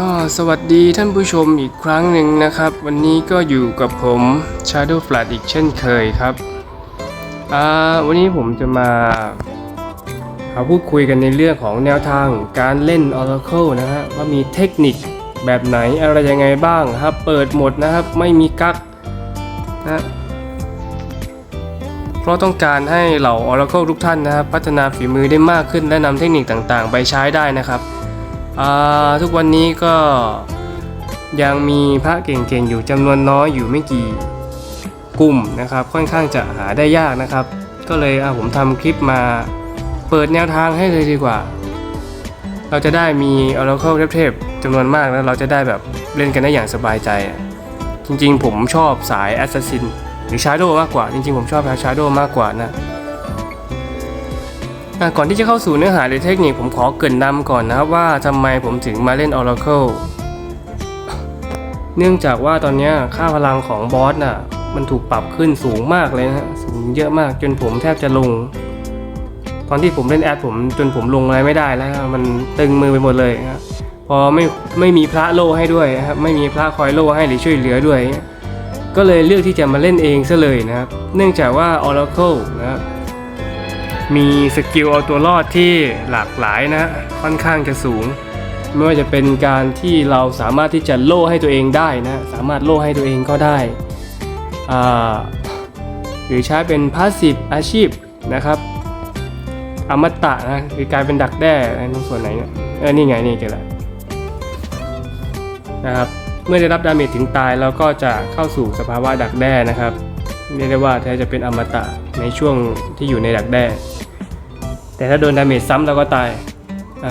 ก็สวัสดีท่านผู้ชมอีกครั้งหนึ่งนะครับ วันนี้ก็อยู่กับผม Shadow Flat อีกเช่นเคยครับวันนี้ผมจะมาเาพูดคุยกันในเรื่องของแนวทางการเล่น Oracle นะฮะว่ามีเทคนิคแบบไหนอะไรยังไงบ้างครับ เปิดหมดนะครับไม่มีกั๊กนะเพราะต้องการให้เหล่า Oracle ทุกท่านนะครับ พัฒนาฝีมือได้มากขึ้นและนำเทคนิคต่างๆ ไปใช้ได้นะครับ ทุกวันนี้ก็ยังมีพระเก่งๆอยู่จำนวนน้อยอยู่ไม่กี่กลุ่มนะครับ ค่อนข้างจะหาได้ยากนะครับ ก็เลยอะผมทำคลิปมาเปิดแนวทางให้เลยดีกว่า เราจะได้มี Oracle เทพๆจำนวนมากแล้วเราจะได้แบบเล่นกันได้อย่างสบายใจ จริงๆ ผมชอบสาย Assassin หรือ Shadow มากกว่า จริงๆ ผมชอบ Shadow มากกว่านะ ก่อนที่จะเข้าสู่เนื้อหาหรือเทคนิคผมขอเกริ่นนำก่อนนะครับว่าทำไมผมถึงมาเล่น Oracle เนื่องจากว่าตอนนี้ค่าพลังของบอสน่ะมันถูกปรับขึ้นสูงมากเลยนะฮะสูงเยอะมากจนผมแทบจะลง ตอนที่ผมเล่นแอดผมจนผมลงอะไรไม่ได้แล้วมันตึงมือไปหมดเลยครับพอไม่ไม่มีพระโล่ให้ด้วยครับไม่มีพระคอยโล่ให้หรือช่วยเหลือด้วย ก็เลยเลือกที่จะมาเล่นเองซะเลยนะครับ เนื่องจากว่า Oracle นะครับ มีสกิลเอาตัวรอดที่หลากหลายนะค่อนข้างจะสูง ไม่ว่าจะเป็นการที่เราสามารถที่จะโล่ให้ตัวเองได้นะสามารถโล่ให้ตัวเองก็ได้หรือใช้เป็นพาสซีฟอาชีพนะครับอมตะนะคือกลายเป็นดักแด้ในส่วนไหนเนี่ยเออนี่ไงนี่เจอแล้วนะครับเมื่อได้รับดาเมจถึงตายเราก็จะเข้าสู่สภาวะดักแด้นะครับเรียกได้ว่าแทบจะเป็นอมตะในช่วงที่อยู่ในดักแด้ แต่ถ้าโดนดาเมจซ้ำเราก็ตายอ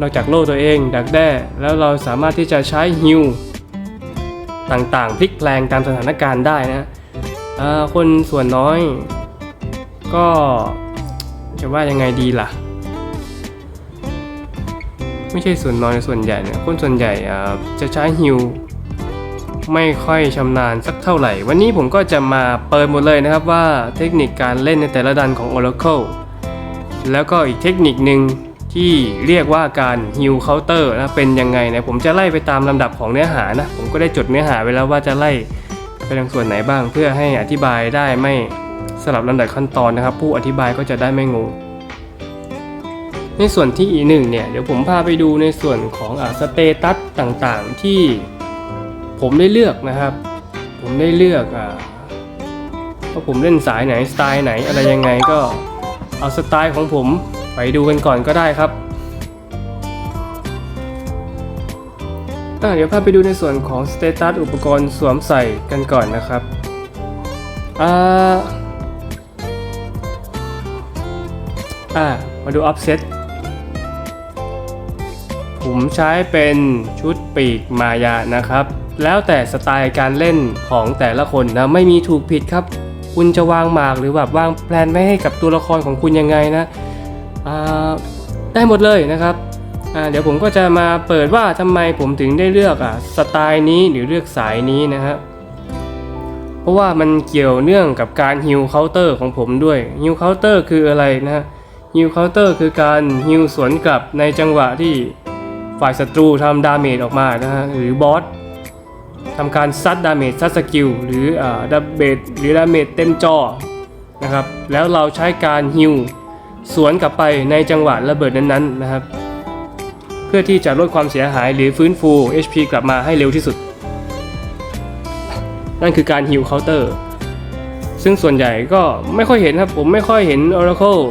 นอกจากโล่ตัวเอง ดักแด้แล้วเราสามารถที่จะใช้ฮิลต่างๆ พลิกแปลงตามสถานการณ์ได้นะคนส่วนน้อย ก็จะว่ายังไงดีล่ะ ไม่ใช่ส่วนน้อยส่วนใหญ่เนี่ยคนส่วนใหญ่จะใช้ฮิลไม่ค่อยชำนาญสักเท่าไหร่ วันนี้ผมก็จะมาเปิดหมดเลยนะครับว่าเทคนิคการเล่นในแต่ละดันของ Oracle แล้วก็อีกเทคนิคหนึ่งที่เรียกว่าการฮิลเคาน์เตอร์นะเป็นยังไงนะผมจะไล่ไปตามลำดับของเนื้อหานะผมก็ได้จดเนื้อหาไว้แล้วว่าจะไล่ไปทางส่วนไหนบ้าง เพื่อให้อธิบายได้ไม่สลับลำดับขั้นตอนนะครับ ผู้อธิบายก็จะได้ไม่งงในส่วนที่อีหนึ่งเนี่ยเดี๋ยวผมพาไปดูในส่วนของอสเตตัสต่างๆที่ผมได้เลือกนะครับ ผมได้เลือกอ่าว่าผมเล่นสายไหนสไตล์ไหนอะไรยังไงก็ เอาสไตล์ของผมไปดูกันก่อนก็ได้ครับอะเดี๋ยวพาไปดูในส่วนของสเตตัสอุปกรณ์สวมใส่กันก่อนนะครับอ่าอ่ามาดู offset ผมใช้เป็นชุดปีกมายานะครับ แล้วแต่สไตล์การเล่นของแต่ละคนนะ ไม่มีถูกผิดครับ คุณจะวางหมากหรือแบบวางแพลนไว้ให้กับตัวละครของคุณยังไงนะได้หมดเลยนะครับเดี๋ยวผมก็จะมาเปิดว่าทำไมผมถึงได้เลือกอะสไตล์นี้หรือเลือกสายนี้นะครับเพราะว่ามันเกี่ยวเนื่องกับการฮิลเคาน์เตอร์ของผมด้วยฮิลเคาน์เตอร์คืออะไรนะฮิลเคาน์เตอร์คือการฮิลสวนกลับในจังหวะที่ฝ่ายศัตรูทำดาเมจออกมานะฮะหรือบอส ทำการซัดดาเมจซัดสกิลหรืออ่าดาเมจหรือดาเมจเต็มจอนะครับแล้วเราใช้การฮิลสวนกลับไปในจังหวะระเบิดนั้นๆนะครับ เพื่อที่จะลดความเสียหายหรือฟื้นฟู HP กลับมาให้เร็วที่สุด นั่นคือการฮิลเคาน์เตอร์ซึ่งส่วนใหญ่ก็ไม่ค่อยเห็นครับ ผมไม่ค่อยเห็น Oracle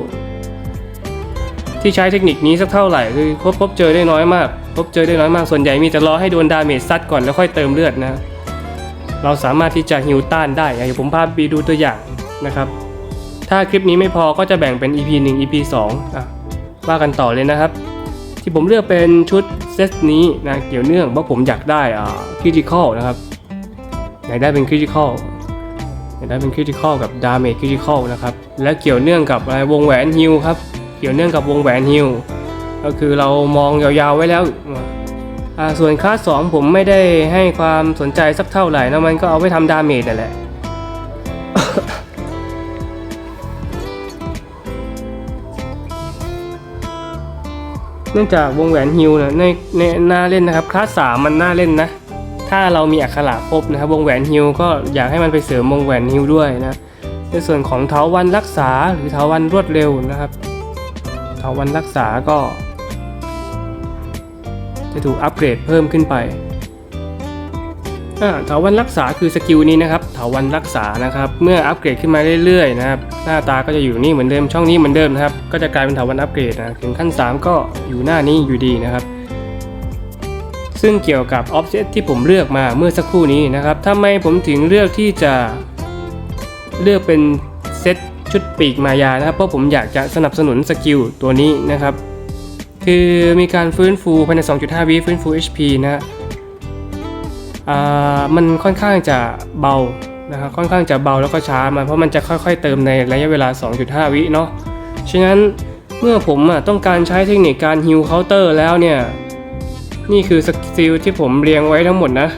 ที่ใช้เทคนิคนี้สักเท่าไหร่คือพบพบเจอได้น้อยมาก พบเจอได้น้อยมากส่วนใหญ่มีแต่รอให้โดนดาเมจซัดก่อนแล้วค่อยเติมเลือดนะ เราสามารถที่จะฮิวต้านได้อะเดี๋ยวผมพาไปดูตัวอย่างนะครับ ถ้าคลิปนี้ไม่พอก็จะแบ่งเป็น EP 1 EP 2อะว่ากันต่อเลยนะครับ ที่ผมเลือกเป็นชุดเซตนี้นะเกี่ยวเนื่องเพราะผมอยากได้อ่าคริติคอลนะครับอยากได้เป็นคริติคอลอยากได้เป็นคริติคอลกับดาเมจคริติคอลนะครับและเกี่ยวเนื่องกับอะไรวงแหวนฮิลครับเกี่ยวเนื่องกับวงแหวนฮิล ก็คือเรามองยาวๆไว้แล้วส่วนคลาสสองผมไม่ได้ให้ความสนใจสักเท่าไหร่นะมันก็เอาไว้ทำดาเมจนั่นแหละเนื่องจากวงแหวนฮิวนะในในหน่าเล่นนะครับคลาสสามมันน่าเล่นนะ ถ้าเรามีอักขระครบนะครับวงแหวนฮิวก็อยากให้มันไปเสริมวงแหวนฮิวด้วยนะ ในส่วนของเถาวันรักษาหรือเถาวันรวดเร็วนะครับเถาวันรักษาก็ จะถูกอัปเกรดเพิ่มขึ้นไปเถาวันรักษาคือสกิลนี้นะครับเถาวันรักษานะครับ เมื่ออัปเกรดขึ้นมาเรื่อยๆนะครับ หน้าตาก็จะอยู่นี่เหมือนเดิมช่องนี้เหมือนเดิมนะครับ ก็จะกลายเป็นเถาวันอัปเกรดนะถึงขั้น 3 ก็อยู่หน้านี้อยู่ดีนะครับ ซึ่งเกี่ยวกับออฟเซตที่ผมเลือกมาเมื่อสักครู่นี้นะครับทำไมผมถึงเลือกที่จะเลือกเป็นเซตชุดปีกมายานะครับ เพราะผมอยากจะสนับสนุนสกิลตัวนี้นะครับ คือมีการฟื้นฟูภายใน 2.5 วิฟื้นฟู HP นะฮะอ่ามันค่อนข้างจะเบานะครับค่อนข้างจะเบาแล้วก็ช้ามาเพราะมันจะค่อยๆ เติมในระยะเวลา 2.5 วิเนาะฉะนั้นเมื่อผมอะต้องการใช้เทคนิคการฮิลเคาน์เตอร์แล้วเนี่ย นี่คือสกิลที่ผมเรียงไว้ทั้งหมดนะ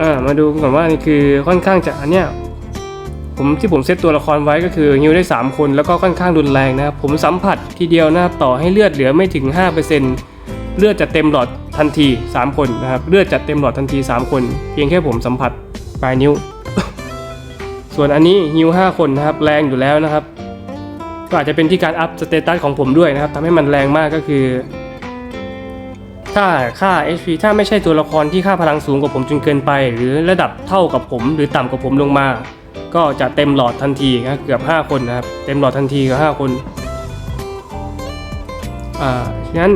อ่ามาดูก่อนว่านี่คือค่อนข้างจะอันเนี้ย ผมที่ผมเซตตัวละครไว้ก็คือฮิวได้ 3 คนแล้วก็ค่อนข้างรุนแรงนะครับผมสัมผัสทีเดียวนะครับต่อให้เลือดเหลือไม่ถึง 5%เลือดจะเต็มหลอดทันที 3 คนนะครับเลือดจะเต็มหลอดทันที 3 คน เพียงแค่ผมสัมผัสปลายนิ้ว ส่วนอันนี้ฮิว5คนนะครับแรงอยู่แล้วนะครับก็อาจจะเป็นที่การอัพสเตตัสของผมด้วยนะครับทำให้มันแรงมากก็คือ ถ้าค่า HP ถ้าไม่ใช่ตัวละครที่ค่าพลังสูงกว่าผมจนเกินไป หรือระดับเท่ากับผม หรือต่ำกว่าผมลงมา ก็จะเต็มหลอดทันทีนะเกือบ 5 คนนะครับ เต็มหลอดทันทีกับ5คนอ่าฉะนั้น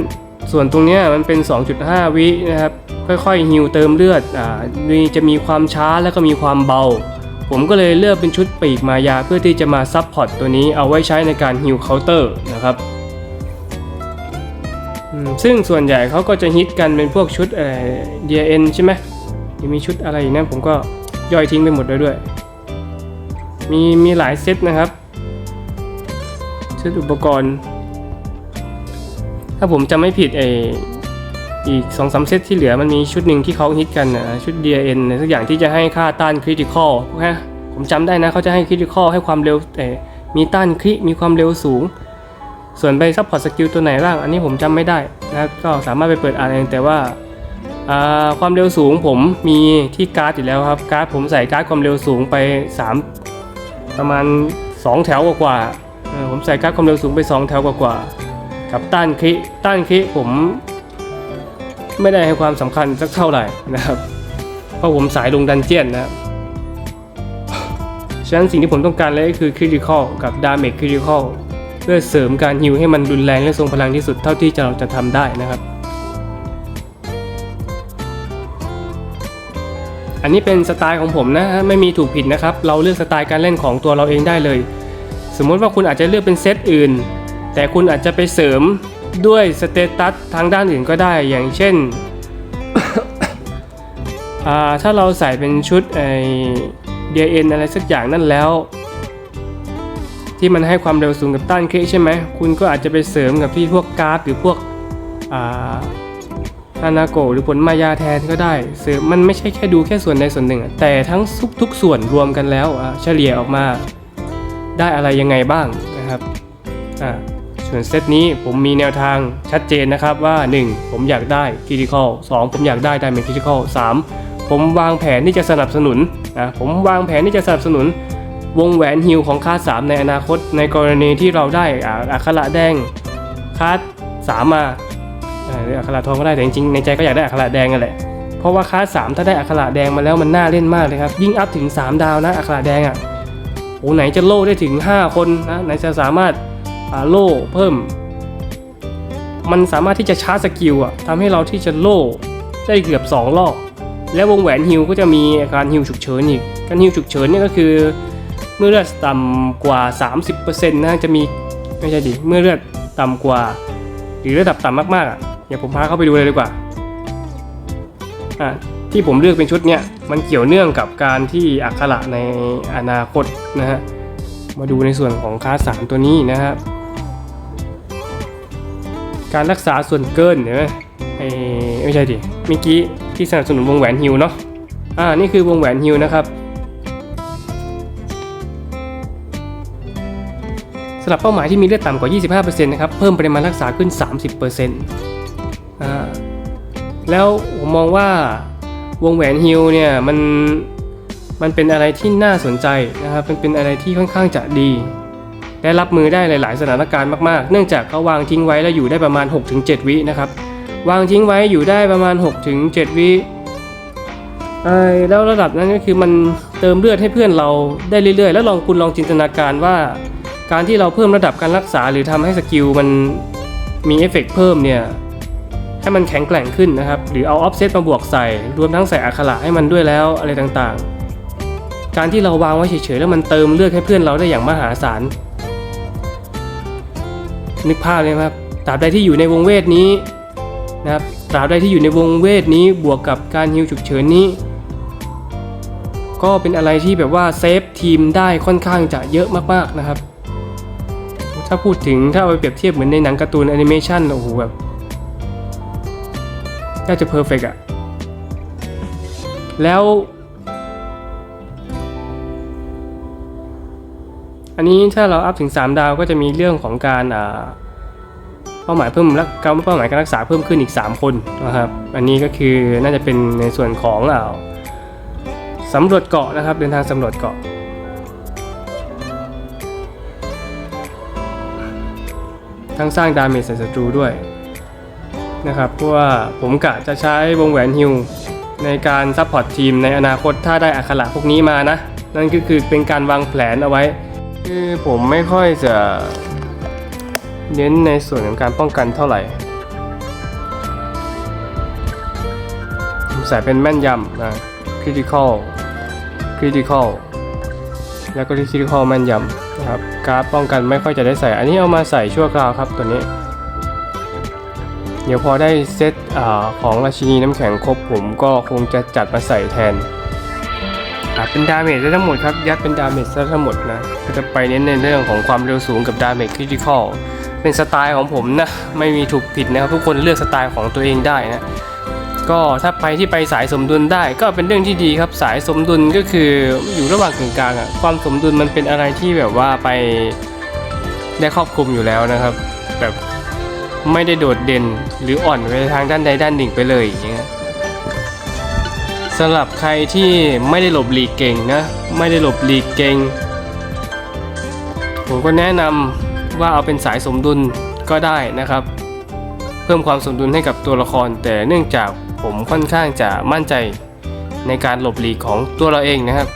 ส่วนตรงนี้มันเป็น 2.5 วินะครับ ค่อยๆฮิวเติมเลือดอ่ามีจะมีความช้าแล้วก็มีความเบา ผมก็เลยเลือกเป็นชุดปีกมายาเพื่อที่จะมาซับพอร์ตตัวนี้เอาไว้ใช้ในการฮิวเคาน์เตอร์นะครับซึ่งส่วนใหญ่เขาก็จะฮิตกันเป็นพวกชุดเอ่อ DN ใช่ไหมมีชุดอะไรอีกนะผมก็ย่อยทิ้งไปหมดเลยด้วย มีมีหลายเซตนะครับเซตอุปกรณ์ ถ้าผมจำไม่ผิดไออีก2อสเซตที่เหลือมันมีชุดหนึ่งที่เขาฮิตกันนะชุด DN อะไรสักอย่างที่จะให้ค่าต้านคริติคอลฮะผมจำได้นะเขาจะให้คริติคอลให้ความเร็วแต่มีต้านคริมีความเร็วสูง ส่วนไปซัพพอร์ตสกิลตัวไหนบ้าง อันนี้ผมจำไม่ได้นะก็สามารถไปเปิดอ่านเองแต่ว่าอ่าความเร็วสูงผมมีที่การ์ดอยู่แล้วครับการ์ดผมใส่การ์ดความเร็วสูงไป 3 ประมาณ 2 แถวกว่าๆเออผมใส่การ์ดความเร็วสูงไป 2 แถวกว่าๆกับต้านคิต้านคิผม ไม่ได้ให้ความสำคัญสักเท่าไหร่นะครับ เพราะผมสายลงดันเจียนนะฉะนั้นสิ่งที่ผมต้องการเลยก็คือคริติคอลกับดาเมจคริติคอลเพื่อเสริมการฮิวให้มันรุนแรงและทรงพลังที่สุดเท่าที่เราจะทำได้นะครับ อันนี้เป็นสไตล์ของผมนะฮะไม่มีถูกผิดนะครับ เราเลือกสไตล์การเล่นของตัวเราเองได้เลย สมมติว่าคุณอาจจะเลือกเป็นเซตอื่น แต่คุณอาจจะไปเสริมด้วยสเตตัสทางด้านอื่นก็ได้ อย่างเช่น ถ้าเราใส่เป็นชุดไอเดียเอ็นอะไรสักอย่างนั่นแล้ว ที่มันให้ความเร็วสูงกับต้านเคใช่ไหม คุณก็อาจจะไปเสริมกับที่พวกการาฟหรือพวกอ ฮานาโกะหรือผลมายาแทนก็ได้เสริมมันไม่ใช่แค่ดูแค่ส่วนใดส่วนหนึ่ง แต่ทั้งทุกทุกส่วนรวมกันแล้วเฉลี่ยออกมา ได้อะไรยังไงบ้างนะครับอ่าส่วนเซตนี้ผมมีแนวทางชัดเจนนะครับว่า 1. ผมอยากได้คริติคอล2ผมอยากได้ไดเมนคริติคอล3ผมวางแผนที่จะสนับสนุนนะผมวางแผนที่จะสนับสนุนวงแหวนฮิลของคาสามในอนาคตในกรณีที่เราได้อ่าอัคระแดงคาสสามมา หรืออัคระทองก็ได้แต่จริงๆในใจก็อยากได้อัคระแดงกันแหละเพราะว่าคลาสสามถ้าได้อัคระแดงมาแล้วมันน่าเล่นมากเลยครับ ยิ่งอัพถึง 3 ดาวนะอัคระแดงอะโอ้ไหนจะโล่ได้ถึง 5 คนนะไหนจะสามารถาโล่เพิ่ม มันสามารถที่จะชาร์จสกิลอะทำให้เราที่จะโล่ได้เกือบ 2 รอบ แล้ววงแหวนฮิลก็จะมีอาการฮิลฉุกเฉินอีก การฮิลฉุกเฉินเนี่ยก็คือ เมื่อเลือดต่ำกว่า 30%นะจะมีไม่ใช่ดิเมื่อเลือดต่ำกว่า หรือระดับต่ำมากๆอะ เดี๋ยวผมพาเข้าไปดูเลยดีกว่าอะที่ผมเลือกเป็นชุดเนี้ยมันเกี่ยวเนื่องกับการที่อักขระในอนาคตนะฮะมาดูในส่วนของคลาสามตัวนี้นะครับการรักษาส่วนเกินเห็นไหมไอ้ไม่ใช่ดิเมื่อกี้ที่สนับสนุนวงแหวนฮิวเนาะอ่านี่คือวงแหวนฮิวนะครับสำหรับเป้าหมายที่มีเลือดต่ำกว่า 25%นะครับ เพิ่มปริมาณรักษาขึ้น 30%อ่า แล้วผมมองว่าวงแหวนฮิลเนี่ยมันมันเป็นอะไรที่น่าสนใจนะครับมันเป็นอะไรที่ค่อนข้างจะดีและรับมือได้หลาย ๆ สถานการณ์มาก ๆ เนื่องจากเขาวางทิ้งไว้แล้วอยู่ได้ประมาณ 6-7 วินะครับ วางทิ้งไว้อยู่ได้ประมาณ 6-7 วิไอ้แล้วระดับนั้นก็คือมันเติมเลือดให้เพื่อนเราได้เรื่อย ๆ แล้วลองคุณลองจินตนาการว่า การที่เราเพิ่มระดับการรักษาหรือทำให้สกิลมันมีเอฟเฟกต์เพิ่มเนี่ย ให้มันแข็งแกร่งขึ้นนะครับ หรือเอาออฟเซตมาบวกใส่ รวมทั้งใส่อักขระให้มันด้วยแล้วอะไรต่างๆ การที่เราวางไว้เฉยๆแล้วมันเติมเลือดให้เพื่อนเราได้อย่างมหาศาล นึกภาพเลยครับ ตราบใดที่อยู่ในวงเวทนี้นะครับ ตราบใดที่อยู่ในวงเวทนี้บวกกับการฮิวฉุกเฉินนี้ ก็เป็นอะไรที่แบบว่าเซฟทีมได้ค่อนข้างจะเยอะมากๆนะครับ ถ้าพูดถึงถ้าเอาไปเปรียบเทียบเหมือนในหนังการ์ตูนแอนิเมชันโอ้โหแบบ น่าจะเพอร์เฟกอะแล้ว อันนี้ถ้าเราอัพถึง 3 ดาวก็จะมีเรื่องของการอ่าเป้าหมายเพิ่มรักการเป้าหมายการรักษาเพิ่มขึ้นอีก 3 คนนะครับ อันนี้ก็คือน่าจะเป็นในส่วนของอ่าสำรวจเกาะนะครับ เดินทางสำรวจเกาะทั้งสร้างดาเมจใส่ศัตรูด้วย นะครับเพราะว่าผมกะจะใช้วงแหวนฮิลในการซัพพอร์ตทีมในอนาคตถ้าได้อักขระพวกนี้มานะ นั่นก็คือเป็นการวางแผนเอาไว้ คือผมไม่ค่อยจะเน้นในส่วนของการป้องกันเท่าไหร่ผมใส่เป็นแม่นยำนะ critical critical แล้วก็ critical แม่นยำนะครับการป้องกันไม่ค่อยจะได้ใส่ อันนี้เอามาใส่ชั่วคราวครับตัวนี้ เดี๋ยวพอได้เซตอของราชินีน้ำแข็งครบผมก็คงจะจัดมาใส่แทนอะเป็นดาเมจซะทั้งหมดครับ ยัดเป็นดาเมจซะทั้งหมดนะก็จะไปเน้นในเรื่องของความเร็วสูงกับดาเมจคริติคอลเป็นสไตล์ของผมนะ ไม่มีถูกผิดนะครับ ทุกคนเลือกสไตล์ของตัวเองได้นะ ก็ถ้าไปที่ไปสายสมดุลได้ก็เป็นเรื่องที่ดีครับ สายสมดุลก็คืออยู่ระหว่างกึ่งกลางอะความสมดุลมันเป็นอะไรที่แบบว่าไปได้ครอบคลุมอยู่แล้วนะครับ แบบ ไม่ได้โดดเด่นหรืออ่อนไปทางด้านใดด้านหนึ่งไปเลยอย่างเงี้ยสำหรับใครที่ไม่ได้หลบหลีกเก่งนะ ไม่ได้หลบหลีกเก่ง ผมก็แนะนำว่าเอาเป็นสายสมดุลก็ได้นะครับ เพิ่มความสมดุลให้กับตัวละคร แต่เนื่องจากผมค่อนข้างจะมั่นใจในการหลบหลีกของตัวเราเองนะครับ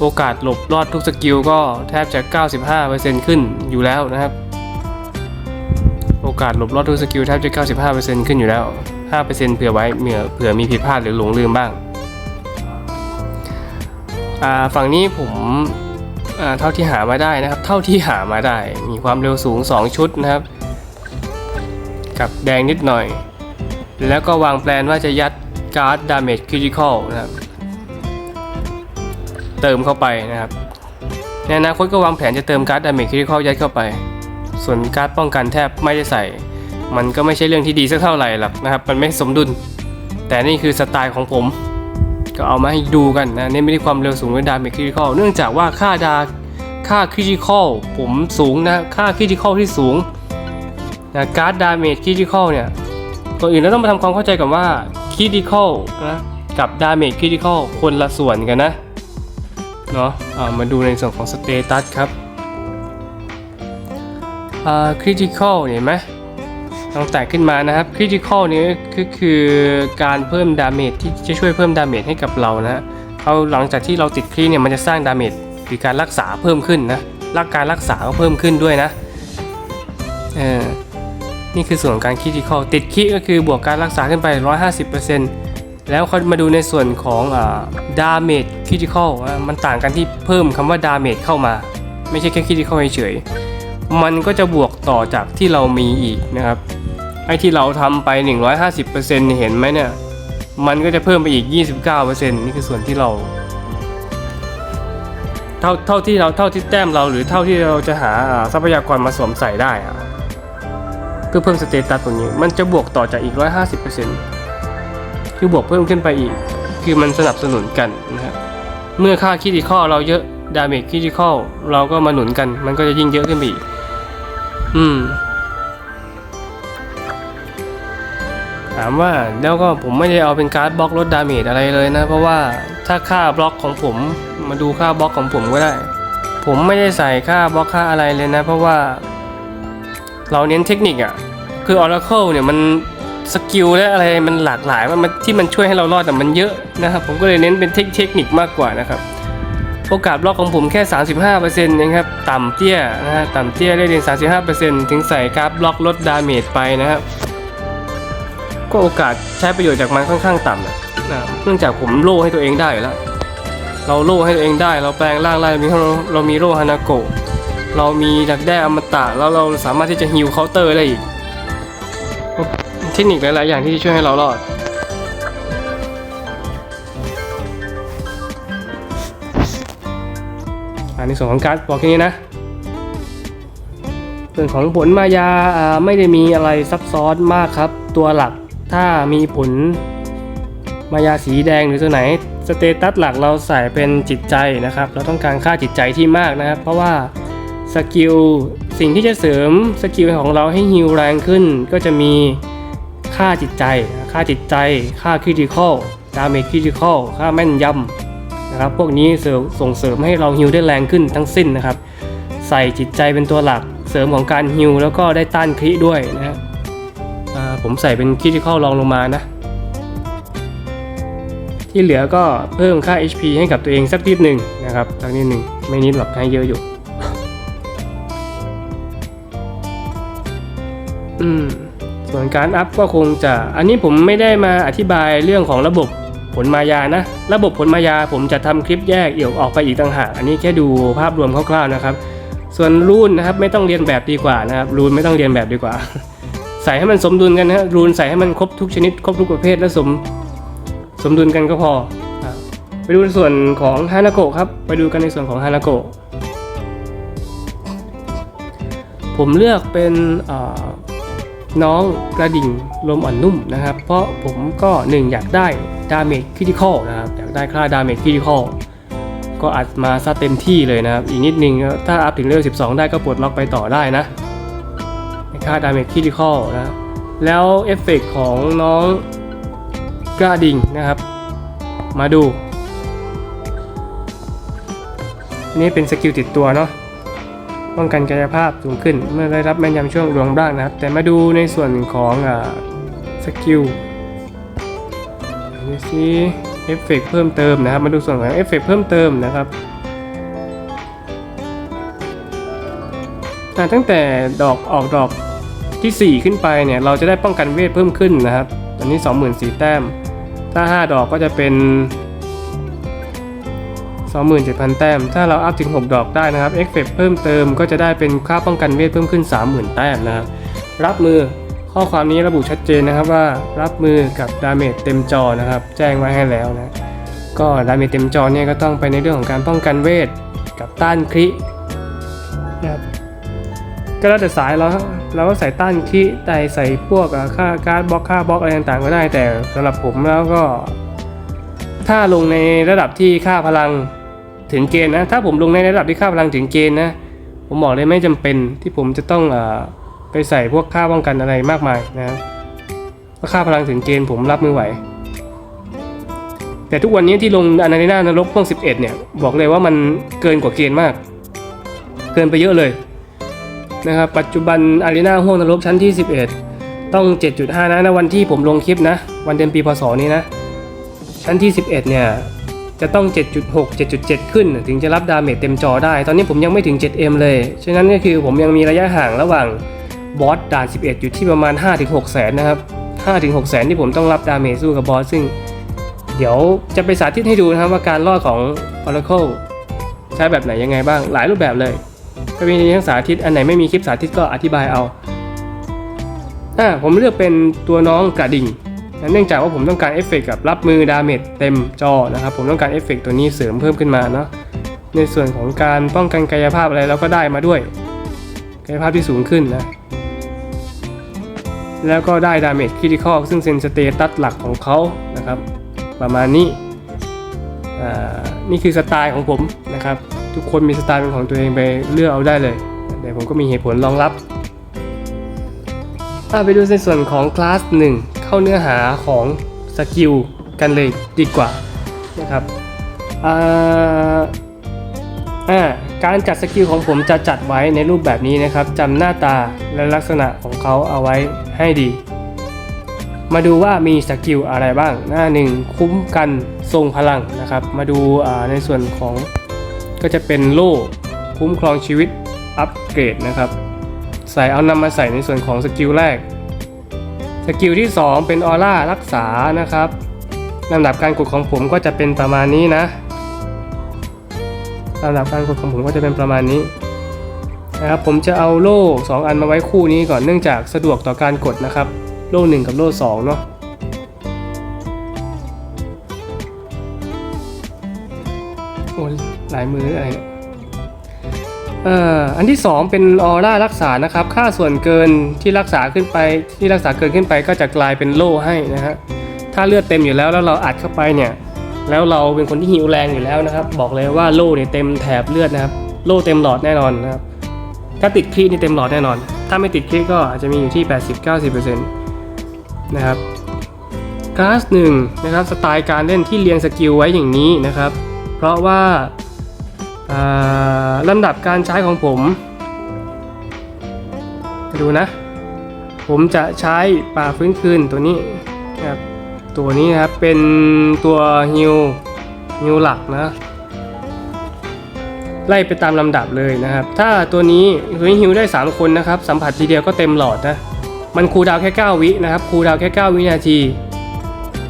โอกาสหลบรอดทุกสกิลก็แทบจะ 95%ขึ้นอยู่แล้วนะครับ โอกาสหลบรอดทุกสกิลแทบจะ 95%ขึ้นอยู่แล้ว 5%เผื่อไว้เมื่อเผื่อมีผิดพลาดหรือหลงลืมบ้าง ฝั่งนี้ผมเท่าที่หามาได้นะครับ เท่าที่หามาได้ มีความเร็วสูง 2 ชุดนะครับ กับแดงนิดหน่อย แล้วก็วางแปลนว่าจะยัดการ์ดดาเมจคริติคอลนะครับ เติมเข้าไปนะครับในอนาคตก็วางแผนจะเติมการ์ดดาเมจคริติคอลยัดเข้าไป ส่วนการ์ดป้องกันแทบไม่ได้ใส่ มันก็ไม่ใช่เรื่องที่ดีสักเท่าไหร่หรอกนะครับ มันไม่สมดุล แต่นี่คือสไตล์ของผม ก็เอามาให้ดูกันนะน้นไปที่ความเร็วสูงและดาเมจคริติคอลเนื่องจากว่าค่าดาค่าคริติคอลผมสูงนะค่าคริติคอลที่สูงนะการ์ดดาเมจคริติคอลเนี่ยก่อนอื่นเราต้องมาทำความเข้าใจกับว่าคริติคอลนะกับดาเมจคริติคอลคนละส่วนกันนะเนาะมาดูในส่วนของสเตตัสครับ อ่าคริติคอลเห็นไหมต้องแตกขึ้นมานะครับ critical นี้ก็คือการเพิ่มดาเมจที่จะช่วยเพิ่มดาเมจให้กับเรานะเอาหลังจากที่เราติดครีเนี่ยมันจะสร้างดาเมจหรือการรักษาเพิ่มขึ้นนะรักการรักษาก็เพิ่มขึ้นด้วยนะเออนี่คือส่วนของการ critical ติดคีก็คือบวกการรักษาขึ้นไป 150%แล้วเขามาดูในส่วนของอ่า damage critical อะมันต่างกันที่เพิ่มคำว่า damage เข้ามา ไม่ใช่แค่ critical เฉยๆ มันก็จะบวกต่อจากที่เรามีอีกนะครับไอ้ที่เราทำไป 150%เนี่ยเห็นไหมเนี่ย มันก็จะเพิ่มไปอีก 29%นี่คือส่วนที่เรา เท่าเท่าที่เราเท่าที่แต้มเราหรือเท่าที่เราจะหาทรัพยากรมาสวมใส่ได้อะเพื่อเพิ่มสเตตัสตรงนี้ มันจะบวกต่อจากอีก 150%คือบวกเพิ่มขึ้นไปอีก คือมันสนับสนุนกันนะฮะเมื่อค่าคิดข้อเราเยอะดาเมจคิดข้อเราก็มาหนุนกัน มันก็จะยิ่งเยอะขึ้นไปอีก อืม ถามว่าแล้วก็ผมไม่ได้เอาเป็นการ์ดบล็อกลดดาเมจอะไรเลยนะ เพราะว่าถ้าค่าบล็อกของผมมาดูค่าบล็อกของผมก็ได้ ผมไม่ได้ใส่ค่าบล็อกค่าอะไรเลยนะ เพราะว่า เราเน้นเทคนิคอะคือ Oracle เนี่ยมันสกิลและอะไรมันหลากหลายมันที่มันช่วยให้เรารอดแต่มันเยอะนะครับ ผมก็เลยเน้นเป็นเทคนิคมากกว่านะครับ โอกาสบล็อกของผมแค่ 35%เองครับ ต่ำเตี้ยนะฮะ ต่ำเตี้ยได้เรียน 35%ถึงใส่กร์ดบล็อกลดดาเมจไปนะครับ ก็โอกาสใช้ประโยชน์จากมันค่อนข้างต่ำนะนะเนื่องจากผมโล่ให้ตัวเองได้อยู่แล้ว เราโล่ให้ตัวเองได้ เราแปลงร่างได้เรามีเรามีโล่ฮานาโกะ เรามีดักแด้อมตะ แล้วเราสามารถที่จะฮิลเคาน์เตอร์ได้อีก เทคนิคหลาย ๆ อย่างที่ช่วยให้เรารอด อันในส่วนของการบอกแค่นี้นะส่วนของผลมายาอ่าไม่ได้มีอะไรซับซ้อนมากครับ ตัวหลักถ้ามีผลมายาสีแดงหรือตัวไหนสเตตัสหลักเราใส่เป็นจิตใจนะครับ เราต้องการค่าจิตใจที่มากนะครับ เพราะว่าสกิลสิ่งที่จะเสริมสกิลของเราให้ฮิวแรงขึ้น ก็จะมีค่าจิตใจ ค่าจิตใจ ค่าคริติคอลดาเมจคริติคอลค่าแม่นยำ นะครับพวกนี้ส่งเสริมให้เราฮิวได้แรงขึ้นทั้งสิ้นนะครับ ใส่จิตใจเป็นตัวหลักเสริมของการฮิวแล้วก็ได้ต้านคริด้วยนะฮะผมใส่เป็นคริติคอลรองลงมานะ ที่เหลือก็เพิ่มค่า HP ให้กับตัวเองสักนิดหนึ่งนะครับสักนิดหนึ่งไม่นิดหรอกให้เยอะอยู่อืมส่วนการอัพก็คงจะ อันนี้ผมไม่ได้มาอธิบายเรื่องของระบบ ผลมายานะ ระบบผลมายาผมจะทำคลิปแยกเอี่ยวออกไปอีกต่างหากอันนี้แค่ดูภาพรวมคร่าวๆนะครับ ส่วนรูนนะครับไม่ต้องเรียนแบบดีกว่านะครับรูนไม่ต้องเรียนแบบดีกว่า ใส่ให้มันสมดุลกันนะรูนใส่ให้มันครบทุกชนิดครบทุกประเภทและสมสมดุลกันก็พอไปดูในส่วนของฮานาโกะครับไปดูกันในส่วนของฮานาโกะผมเลือกเป็นอ่อ น้องกระดิ่งลมอ่อนนุ่มนะครับ เพราะผมก็หนึ่งอยากได้ดาเมจคริติคอลนะครับ อยากได้ค่าดาเมจคริติคอลก็อัดมาซะเต็มที่เลยนะครับ อีกนิดนึงถ้าอัพถึงเลเวล12 ได้ก็ปลดล็อกไปต่อได้นะในค่าดาเมจคริติคอลนะแล้วเอฟเฟกต์ของน้องกระดิ่งนะครับ มาดู นี่เป็นสกิลติดตัวเนาะ ป้องกันกายภาพสูงขึ้น เมื่อได้รับแม่นยำช่วงรวมร่างนะครับ แต่มาดูในส่วนของสกิลดูสิเอฟเฟกต์เพิ่มเติมนะครับ มาดูส่วนของเอฟเฟกต์เพิ่มเติมนะครับตั้งแต่ดอกออกดอกที่ 4 ขึ้นไปเนี่ยเราจะได้ป้องกันเวทเพิ่มขึ้นนะครับ ตอนนี้ 24,000แต้ม ถ้า 5 ดอกก็จะเป็น 27,000 แต้ม ถ้าเราอัพถึง 6 ดอกได้นะครับเอฟเฟกเพิ่มเติมก็จะได้เป็นค่าป้องกันเวทเพิ่มขึ้น 30,000 แต้มนะครับ รับมือข้อความนี้ระบุชัดเจนนะครับว่ารับมือกับดาเมจเต็มจอนะครับ แจ้งไว้ให้แล้วนะ ก็ดาเมจเต็มจอเนี่ยก็ต้องไปในเรื่องของการป้องกันเวทกับต้านครินะครับก็แล้วแต่สายเราเราก็ใส่ต้านคริแต่ใส่พวกค่าการ์ดบล็อกค่าบล็อกอะไรต่างๆ ก็ได้แต่สำหรับผมแล้วก็ ถ้าลงในระดับที่ค่าพลัง ถึงเกณฑ์นะ ถ้าผมลงในระดับที่ค่าพลังถึงเกณฑ์นะ ผมบอกเลยไม่จำเป็นที่ผมจะต้องอไปใส่พวกค่าป้องกันอะไรมากมายนะเพราค่าพลังถึงเกณฑ์ผมรับมือไหว แต่ทุกวันนี้ที่ลงอนาเนนานรกพ่วง11 เนี่ย บอกเลยว่ามันเกินกว่าเกณฑ์มาก เกินไปเยอะเลยนะครับปัจจุบันอารีนาห้วงนรกชั้นที่ 11 ต้อง 7.5 นะในวันที่ผมลงคลิปนะ วันเดือนปีพศนี้นะ ชั้นที่ 11 เนี่ย จะต้อง 7.6 7.7 ขึ้น ถึงจะรับดาเมจเต็มจอได้ ตอนนี้ผมยังไม่ถึง 7M เลย ฉะนั้นก็คือผมยังมีระยะห่างระหว่างบอสด่าน 11 อยู่ที่ประมาณ 5-6 แสนนะครับ 5-6 แสนที่ผมต้องรับดาเมจสู้กับบอสซึ่ง เดี๋ยวจะไปสาธิตให้ดูนะครับว่าการรอดของ Oracle ใช้แบบไหนยังไงบ้างหลายรูปแบบเลยก็มีทั้งสาธิตอันไหนไม่มีคลิปสาธิตก็อธิบายเอาอ่าผมเลือกเป็นตัวน้องกระดิ่ง เนื่องจากว่าผมต้องการเอฟเฟกต์กับรับมือดาเมจเต็มจอนะครับ ผมต้องการเอฟเฟกต์ตัวนี้เสริมเพิ่มขึ้นมาเนาะในส่วนของการป้องกันกายภาพอะไรเราก็ได้มาด้วย กายภาพที่สูงขึ้นนะแล้วก็ได้ดาเมจคริติคอลซึ่งเป็นสเตตัสหลักของเขานะครับ ประมาณนี้นี่คือสไตล์ของผมนะครับ ทุกคนมีสไตล์เป็นของตัวเองไปเลือกเอาได้เลยแต่ผมก็มีเหตุผลรองรับอะไปดูในส่วนของคลาส1 เข้าเนื้อหาของสกิลกันเลยดีกว่านะครับการจัดสกิลของผมจะจัดไว้ในรูปแบบนี้นะครับจำหน้าตาและลักษณะของเขาเอาไว้ให้ดี มาดูว่ามีสกิลอะไรบ้าง หน้าหนึ่งคุ้มกันทรงพลังนะครับ มาดูาในส่วนของก็จะเป็นโล่คุ้มครองชีวิตอัปเกรดนะครับ ใส่เอานำมาใส่ในส่วนของสกิลแรก สกิลที่ 2 เป็นออร่ารักษานะครับลำดับการกดของผมก็จะเป็นประมาณนี้นะลำดับการกดของผมก็จะเป็นประมาณนี้นะครับผมจะเอาโล่ 2 อันมาไว้คู่นี้ก่อนเนื่องจากสะดวกต่อการกดนะครับ โล่ 1 กับโล่ 2 เนาะโอ้หลายมืออะไรเนี่ย อันที่ 2 เป็นออร่ารักษานะครับ ค่าส่วนเกินที่รักษาขึ้นไปที่รักษาเกินขึ้นไปก็จะกลายเป็นโล่ให้นะฮะถ้าเลือดเต็มอยู่แล้วแล้วเราอัดเข้าไปเนี่ยแล้วเราเป็นคนที่หิวแรงอยู่แล้วนะครับ บอกเลยว่าโล่เนี่ยเต็มแถบเลือดนะครับ โล่เต็มหลอดแน่นอนนะครับ ถ้าติดคลีนี่เต็มหลอดแน่นอน ถ้าไม่ติดคลีก็อาจจะมีอยู่ที่ 80-90%นะครับคลาสหนึ่งนะครับสไตล์การเล่นที่เรียงสกิลไว้อย่างนี้นะครับ เพราะว่า ลำดับการใช้ของผมดูนะ ผมจะใช้ป่าฟื้นคืนตัวนี้นะครับตัวนี้นะครับเป็นตัวฮิวฮิวหลักนะไล่ไปตามลำดับเลยนะครับ ถ้าตัวนี้ตัวนี้ฮิวได้ 3 คนนะครับ สัมผัสทีเดียวก็เต็มหลอดนะ มันคูดาวแค่ 9 วินะครับคูดาวแค่ 9 วินาที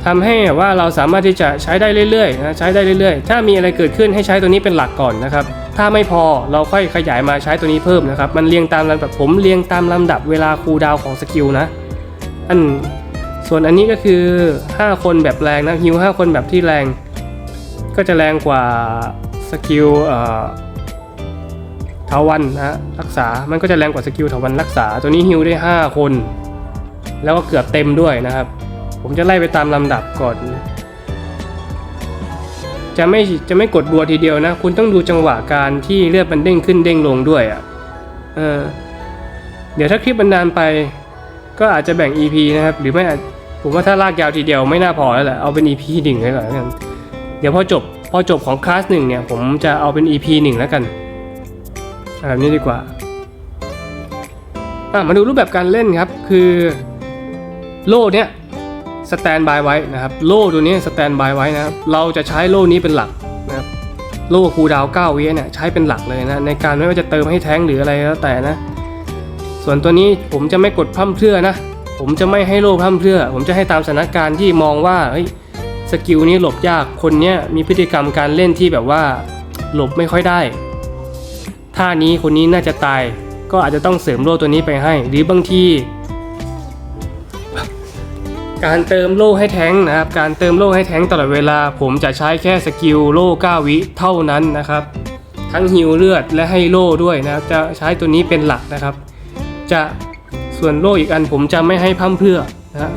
ทำให้แบบว่าเราสามารถที่จะใช้ได้เรื่อยๆนะใช้ได้เรื่อยๆ ถ้ามีอะไรเกิดขึ้นให้ใช้ตัวนี้เป็นหลักก่อนนะครับ ถ้าไม่พอเราค่อยขยายมาใช้ตัวนี้เพิ่มนะครับ มันเรียงตามลำดับผมเรียงตามลำดับเวลาคูดาวของสกิลนะ อันส่วนอันนี้ก็คือ 5 คนแบบแรงนะฮิว5คนแบบที่แรง ก็จะแรงกว่าสกิลเอ่อเทาวันนะฮะรักษา มันก็จะแรงกว่าสกิลเทาวันรักษา ตัวนี้ฮิวได้ 5 คน แล้วก็เกือบเต็มด้วยนะครับ ผมจะไล่ไปตามลำดับก่อน จะไม่จะไม่กดรัวทีเดียวนะ คุณต้องดูจังหวะการที่เลือดมันเด้งขึ้นเด้งลงด้วยอะ่ะเออเดี๋ยวถ้าคลิปมันนานไป ก็อาจจะแบ่ง EP นะครับ หรือไม่ผมว่าถ้าลากยาวทีเดียวไม่น่าพอแล้วแหละเอาเป็น EP หนึ่งไว้ก่อนแล้วกันเดี๋ยวพอจบพอจบของคลาสหนึ่งเนี่ย ผมจะเอาเป็น EP หนึ่งแล้วกันเอาแบบนี้ดีกว่าอะมาดูรูปแบบการเล่นครับ คือ โล่เนี่ย สแตนบายไว้นะครับโล่ตัวนี้สแตนบายไว้นะครับเราจะใช้โล่นี้เป็นหลักนะครับโล่คูดาว9วิเนี่ยใช้เป็นหลักเลยนะในการไม่ว่าจะเติมให้แท้งหรืออะไรแล้วแต่นะ ส่วนตัวนี้ผมจะไม่กดพร่ำเพื่อนะ ผมจะไม่ให้โล่พร่ำเพื่อ ผมจะให้ตามสถานการณ์ที่มองว่าเฮ้ยสกิลนี้หลบยากคนเนี้ยมีพฤติกรรมการเล่นที่แบบว่าหลบไม่ค่อยได้ท่านี้คนนี้น่าจะตาย ก็อาจจะต้องเสริมโล่ตัวนี้ไปให้ หรือบางที การเติมโล่ให้แท้งนะครับ การเติมโล่ให้แท้งตลอดเวลา ผมจะใช้แค่สกิลโล่9วิเท่านั้นนะครับ ทั้งฮิวเลือดและให้โล่ด้วยนะครับ จะใช้ตัวนี้เป็นหลักนะครับ จะส่วนโล่อีกอันผมจะไม่ให้พร่ำเพื่อนะฮะ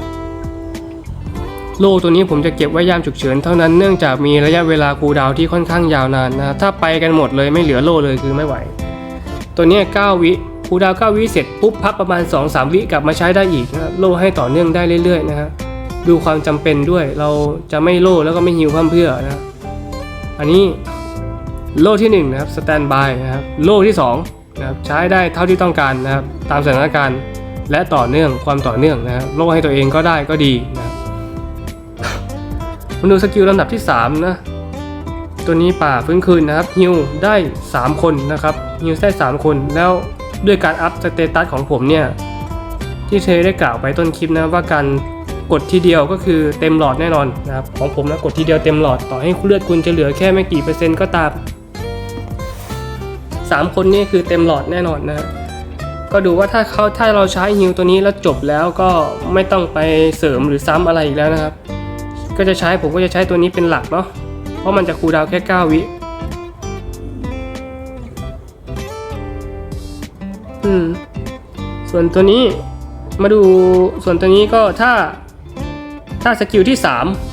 โล่ตัวนี้ผมจะเก็บไว้ยามฉุกเฉินเท่านั้นเนื่องจากมีระยะเวลาคูดาวที่ค่อนข้างยาวนานนะถ้าไปกันหมดเลยไม่เหลือโล่เลยคือไม่ไหว ตัวนี้9วิ คูดาวน์9วิเสร็จปุ๊บพักประมาณ 2-3 วิกลับมาใช้ได้อีกนะโล่ให้ต่อเนื่องได้เรื่อยๆนะฮะดูความจำเป็นด้วยเราจะไม่โล่แล้วก็ไม่ฮิวเพร่ำเพื่อนะอันนี้โล่ที่หนึ่งนะครับสแตนบายนะครับโล่ที่สองนะครับใช้ได้เท่าที่ต้องการนะครับตามสถานการณ์และต่อเนื่องความต่อเนื่องนะครับโล่ให้ตัวเองก็ได้ก็ดีนะครับมาดูสกิลลำดับที่3นะตัวนี้ป่าฟื้นคืนนะครับฮิวได้ 3 คนนะครับฮิวได้ 3 คนแล้ว ด้วยการอัพสเตตัสของผมเนี่ย ที่เชได้กล่าวไปต้นคลิปนะว่าการกดทีเดียวก็คือเต็มหลอดแน่นอนนะครับของผมนะกดทีเดียวเต็มหลอดต่อให้เลือดคุณจะเหลือแค่ไม่กี่เปอร์เซ็นต์ก็ตาม 3 คนนี่คือเต็มหลอดแน่นอนนะก็ดูว่าถ้าเขาถ้าเราใช้ฮิวตัวนี้แล้วจบแล้วก็ไม่ต้องไปเสริมหรือซ้ำอะไรอีกแล้วนะครับ ก็จะใช้ผมก็จะใช้ตัวนี้เป็นหลักเนาะเพราะมันจะคูลดาวแค่ 9 วิ ส่วนตัวนี้มาดูส่วนตัวนี้ก็ถ้าถ้าสกิลที่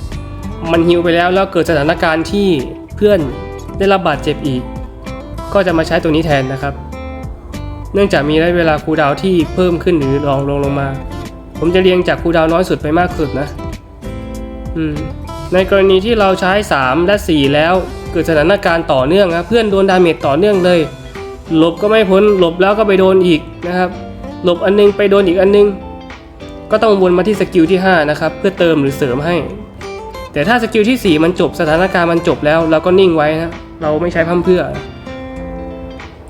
3 มันฮิวไปแล้วแล้วเกิดสถานการณ์ที่เพื่อนได้รับบาดเจ็บอีก ก็จะมาใช้ตัวนี้แทนนะครับ เนื่องจากมีระยะเวลาคูดาวที่เพิ่มขึ้นหรือรองลงลงมา ผมจะเรียงจากคูดาวน์น้อยสุดไปมากสุดนะอืมในกรณีที่เราใช้ 3 และ 4 แล้วเกิดสถานการณ์ต่อเนื่องนะเพื่อนโดนดาเมจต่อเนื่องเลย หลบก็ไม่พ้นหลบแล้วก็ไปโดนอีกนะครับหลบอันนึงไปโดนอีกอันนึง ก็ต้องวนมาที่สกิลที่ 5 นะครับ เพื่อเติมหรือเสริมให้ แต่ถ้าสกิลที่ 4 มันจบสถานการณ์มันจบแล้ว เราก็นิ่งไว้นะเราไม่ใช้พั่มเพื่อ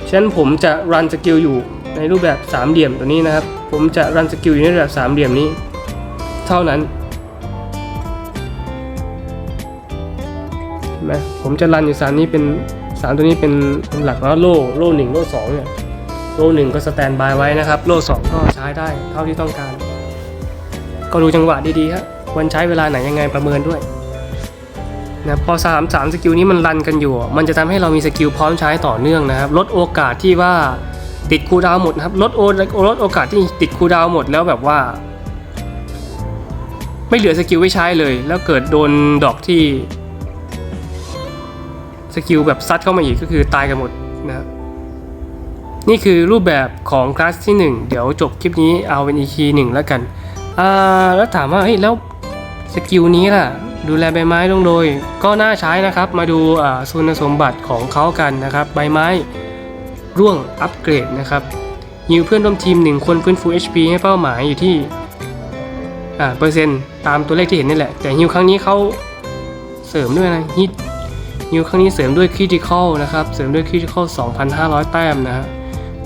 ฉะนั้นผมจะรันสกิลอยู่ในรูปแบบสามเหลี่ยมตัวนี้นะครับ ผมจะรันสกิลอยู่ในรูปแบบสามเหลี่ยมนี้ เท่านั้นนไหมผมจะรันอยู่สามนี้เป็น สามตัวนี้เป็นเป็นหลักแล้วโล่โล่หนึ่งโล่สองเนี่ยโล่หนึ่งก็สแตนบายไว้นะครับ โล่สองก็ใช้ได้เท่าที่ต้องการ ก็ดูจังหวะดีๆครับควรใช้เวลาไหนยังไงประเมินด้วยนะพอ3 3สกิลนี้มันรันกันอยู่ มันจะทำให้เรามีสกิลพร้อมใช้ต่อเนื่องนะครับ ลดโอกาสที่ว่าติดคูดาวหมดนะครับ ลดโอลดโอกาสที่ติดคูดาวหมดแล้วแบบว่า ไม่เหลือสกิลไว้ใช้เลย แล้วเกิดโดนดอกที่ สกิลแบบซัดเข้ามาอีกก็คือตายกันหมดนะนี่คือรูปแบบของคลาสที่ 1 เดี๋ยวจบคลิปนี้เอาเป็น EP 1แล้วกันอ่าแล้วถามว่าเฮ้ยแล้วสกิลนี้ล่ะ ดูแลใบไม้ลงโรยก็น่าใช้นะครับ มาดูอ่าคุณสมบัติของเขากันนะครับ ใบไม้ร่วงอัปเกรดนะครับยิวเพื่อนร่วมทีม 1 คนฟื้นฟู HP ให้เป้าหมายอยู่ที่อ่าเปอร์เซ็นต์ตามตัวเลขที่เห็นนี่แหละ แต่ฮิวครั้งนี้เขาเสริมด้วยนะฮิต ฮิวครั้งนี้เสริมด้วยคริติคอลนะครับ เสริมด้วยคริติคอล2,500 แต้มนะฮะ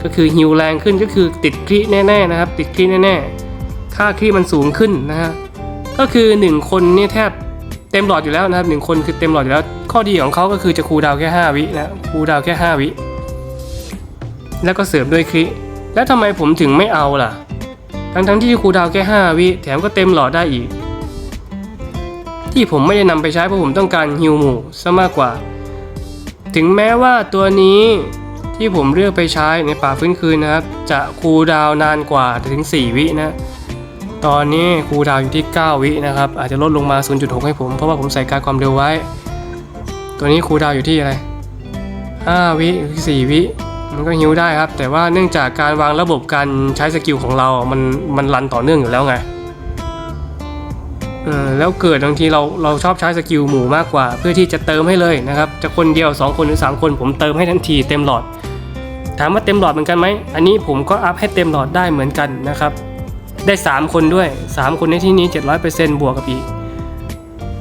ก็คือฮิวแรงขึ้นก็คือติดคริแน่ๆนะครับ ติดคริแน่ๆ ค่าคริมันสูงขึ้นนะฮะก็คือ 1 คนนี่แทบเต็มหลอดอยู่แล้วนะครับ1คนคือเต็มหลอดอยู่แล้ว ข้อดีของเขาก็คือจะคูดาวแค่ 5 วินะคูดาวแค่ 5 วิ แล้วก็เสริมด้วยคริแล้วทำไมผมถึงไม่เอาล่ะ ทั้งๆที่คูดาวแค่ 5 วิ แถมก็เต็มหลอดได้อีก ที่ผมไม่ได้นำไปใช้เพราะผมต้องการฮิวหมู่ซะมากกว่า ถึงแม้ว่าตัวนี้ที่ผมเลือกไปใช้ในป่าฟื้นคืนนะครับ จะคูลดาวนานกว่าถึง 4 วินะ ตอนนี้คูลดาวอยู่ที่ 9 วินะครับ อาจจะลดลงมา 0.6 ให้ผม เพราะว่าผมใส่การความเร็วไว้ ตัวนี้คูลดาวอยู่ที่อะไร 5 วิหรือ4วิ มันก็ฮิวได้ครับ แต่ว่าเนื่องจากการวางระบบการใช้สกิลของเรา มันมันรันต่อเนื่องอยู่แล้วไง แล้วเกิดบางทีเราเราชอบใช้สกิลหมู่มากกว่า เพื่อที่จะเติมให้เลยนะครับจะคนเดียว 2 คนหรือ 3 คน ผมเติมให้ทันทีเต็มหลอด ถามว่าเต็มหลอดเหมือนกันไหมอันนี้ผมก็อัพให้เต็มหลอดได้เหมือนกันนะครับได้ 3 คนด้วย 3 คนในที่นี้ 700%บวกกับอีก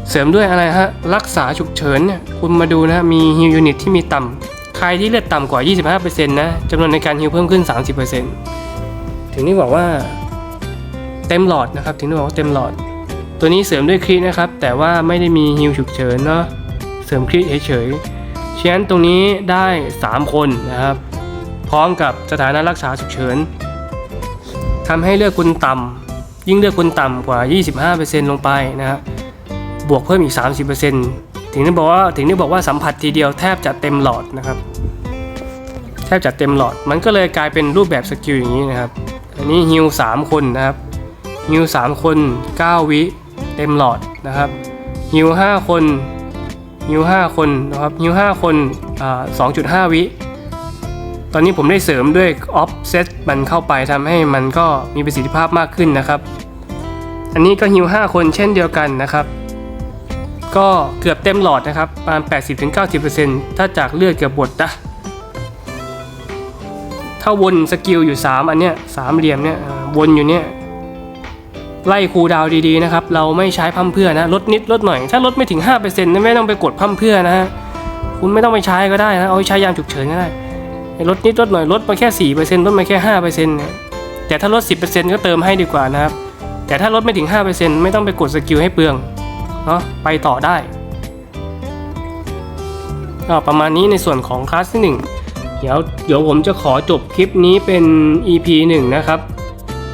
เสริมด้วยอะไรฮะ รักษาฉุกเฉินเนี่ยคุณมาดูนะ มีฮิวยูนิตที่มีต่ำใครที่เลือดต่ำกว่า 25%นะจำนวนในการฮิวเพิ่มขึ้น 30%ถึงนี่บอกว่าเต็มหลอดนะครับ ถึงได้บอกว่าเต็มหลอด ตัวนี้เสริมด้วยครีนะครับ แต่ว่าไม่ได้มีฮิวฉุกเฉินเนาะเสริมครีเฉยๆฉะนั้นตรงนี้ได้ 3 คนนะครับ พร้อมกับสถานะรักษาฉุกเฉินทำให้เลือกคุณต่ำยิ่งเลือกคุณต่ำกว่า 25%ลงไปนะครับบวกเพิ่มอีก 30%ถึงได้บอกว่าถึงได้บอกว่าสัมผัสทีเดียวแทบจะเต็มหลอดนะครับ แทบจะเต็มหลอด มันก็เลยกลายเป็นรูปแบบสกิลอย่างนี้นะครับ อันนี้ฮิว3คนนะครับฮิว3คน 9 วิ เต็มหลอดนะครับฮิว5คนฮิว5คนนะครับฮิว5คนสอ่า2.5วิ ตอนนี้ผมได้เสริมด้วย offset มันเข้าไปทำให้มันก็มีประสิทธิภาพมากขึ้นนะครับ อันนี้ก็ฮิว5คนเช่นเดียวกันนะครับ ก็เกือบเต็มหลอดนะครับประมาณ 80-90%ถ้าจากเลือดเกือบบดนะถ้าวนสกิลอยู่ 3 อันเนี้ยสามเหลี่ยมเนี่ยวนอยู่เนี่ย ไล่คูดาวดีๆนะครับ เราไม่ใช้พั่มเพื่อนะลดนิดลดหน่อย ถ้าลดไม่ถึง5%นะไม่ต้องไปกดพั่มเพื่อนะฮะคุณไม่ต้องไปใช้ก็ได้นะเอาไว้ใช้ยามฉุกเฉินก็ได้ลดนิดลดหน่อยลดมาแค่ 4%ลดมาแค่5%เนี่ยแต่ถ้าลด 10%ก็เติมให้ดีกว่านะครับ แต่ถ้าลดไม่ถึง 5%ไม่ต้องไปกดสกิลให้เปลืองเนาะไปต่อได้ก็ประมาณนี้ในส่วนของคลาสที่ 1 เดี๋ยวเดี๋ยวผมจะขอจบคลิปนี้เป็น EP 1 นะครับ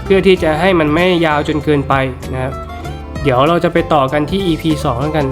เพื่อที่จะให้มันไม่ยาวจนเกินไปนะครับเดี๋ยวเราจะไปต่อกันที่ EP 2แล้วกัน